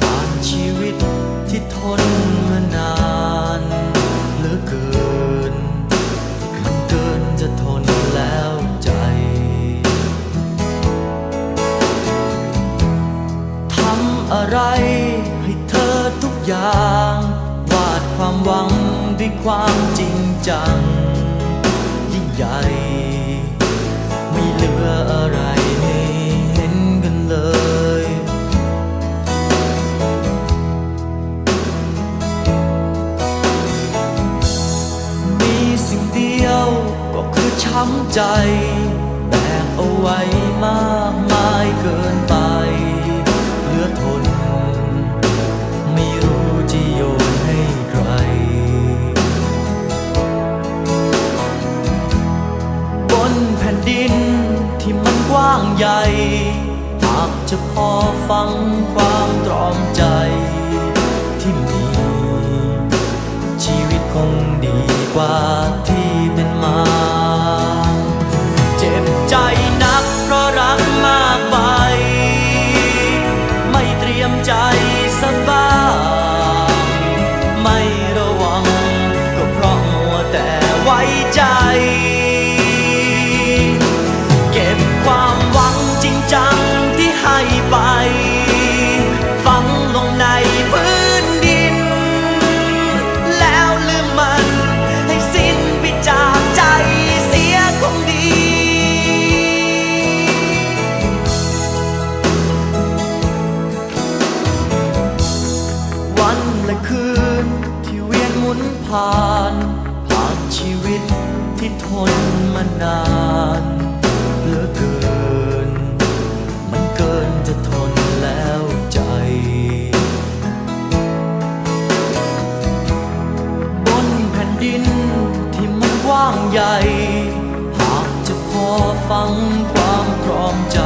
ผ่านชีวิตที่ทนมานานเหลือเกิน มันเกินจะทนแล้วใจ ทำอะไรให้เธอทุกอย่าง วาดความหวังด้วยความจริงจัง ยิ่งใหญ่ ช้ำใจ แบกเอาไว้มากมายเกินไปเหลือทน ไม่รู้จะโยนให้ใคร บนแผ่นดินที่มันกว้างใหญ่หากจะพอฟังความตรอมใจที่มี ชีวิตคงดีกว่าที่เป็นมา คืนที่เวียนหมุนผ่าน ผ่านชีวิตที่ทนมานานเหลือเกิน มันเกินจะทนแล้วใจ บนแผ่นดินที่มันกว้างใหญ่ หากจะพอฟังความพร้อมใจ